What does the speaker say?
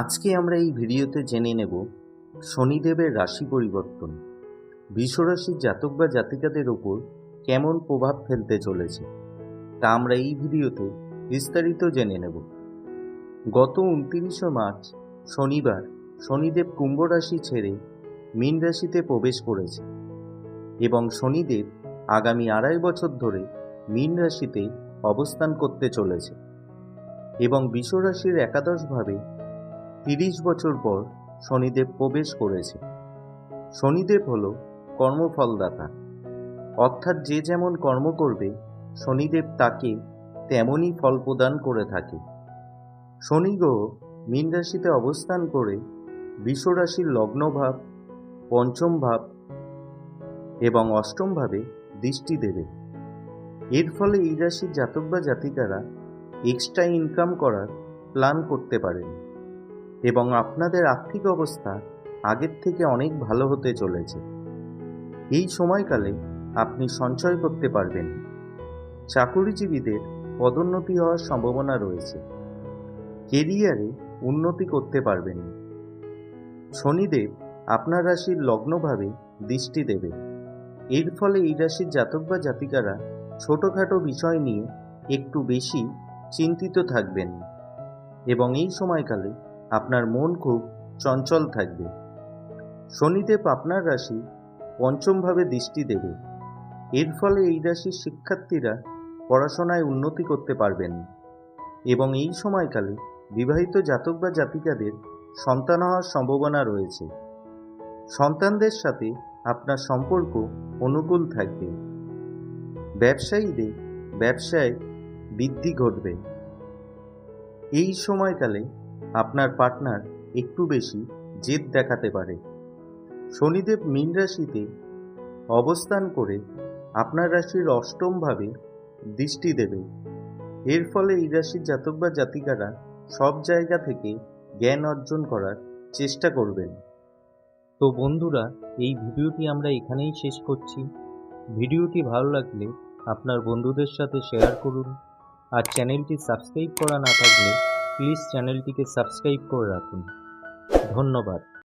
আজকে আমরা এই ভিডিওতে জেনে নেব শনিদেবের রাশি পরিবর্তন। বিশ্বরাশির জাতক বা জাতিকাদের ওপর কেমন প্রভাব ফেলতে চলেছে, তা আমরা এই ভিডিওতে বিস্তারিত জেনে নেব। গত উনত্রিশে মার্চ, শনিবার শনিদেব কুম্ভ রাশি ছেড়ে মীন রাশিতে প্রবেশ করেছে এবং শনিদেব আগামী আড়াই বছর ধরে মীন রাশিতে অবস্থান করতে চলেছে এবং বিশ্বরাশির একাদশভাবে তিরিশ বছর পর শনিদেব প্রবেশ করেছে। শনিদেব হল কর্মফলদাতা। অর্থাৎ যে যেমন কর্ম করবে, শনিদেব তাকে তেমনই ফল প্রদান করে থাকে। শনি গ্রহ মীন রাশিতে অবস্থান করে বিশ্বরাশির লগ্নভাব পঞ্চম ভাব এবং অষ্টম ভাবে দৃষ্টি দেবে। এর ফলে এই রাশির জাতক বা জাতিকারা এক্সট্রা ইনকাম করার প্ল্যান করতে পারেন। এবং আপনাদের আর্থিক অবস্থা আগের থেকে অনেক ভালো হতে চলেছে। এই সময়কালে আপনি সঞ্চয় করতে পারবেন। চাকুরিজীবীদের পদোন্নতি হওয়ার সম্ভাবনা রয়েছে। কেরিয়ারে উন্নতি করতে পারবেন। শনিদেব আপনার রাশির লগ্নভাবে দৃষ্টি দেবে। এর ফলে এই রাশির জাতক বা জাতিকারা ছোটোখাটো বিষয় নিয়ে একটু বেশি চিন্তিত থাকবেন। এবং এই সময়কালে আপনার মন খুব চঞ্চল থাকবে। শনিদেব আপনার রাশি পঞ্চমভাবে দৃষ্টি দেবে। এর ফলে এই রাশির শিক্ষার্থীরা পড়াশোনায় উন্নতি করতে পারবেন। এবং এই সময়কালে বিবাহিত জাতক বা জাতিকাদের সন্তান হওয়ার সম্ভাবনা রয়েছে। সন্তানদের সাথে আপনার সম্পর্ক অনুকূল থাকবে। ব্যবসায়ীদের ব্যবসায় বৃদ্ধি ঘটবে। এই সময়কালে আপনার পার্টনার একটু বেশি জেদ দেখাতে পারে। শনিদেব মীন রাশিতে অবস্থান করে আপনার রাশির অষ্টমভাবে দৃষ্টি দেবে এর ফলে এই রাশির জাতক বা জাতিকারা সব জায়গা থেকে জ্ঞান অর্জন করার চেষ্টা করবেন। তো বন্ধুরা, এই ভিডিওটি আমরা এখানেই শেষ করছি। ভিডিওটি ভালো লাগলে আপনার বন্ধুদের সাথে শেয়ার করুন। আর চ্যানেলটি সাবস্ক্রাইব করা না থাকলে প্লিজ চ্যানেলটিকে সাবস্ক্রাইব করে রাখুন ধন্যবাদ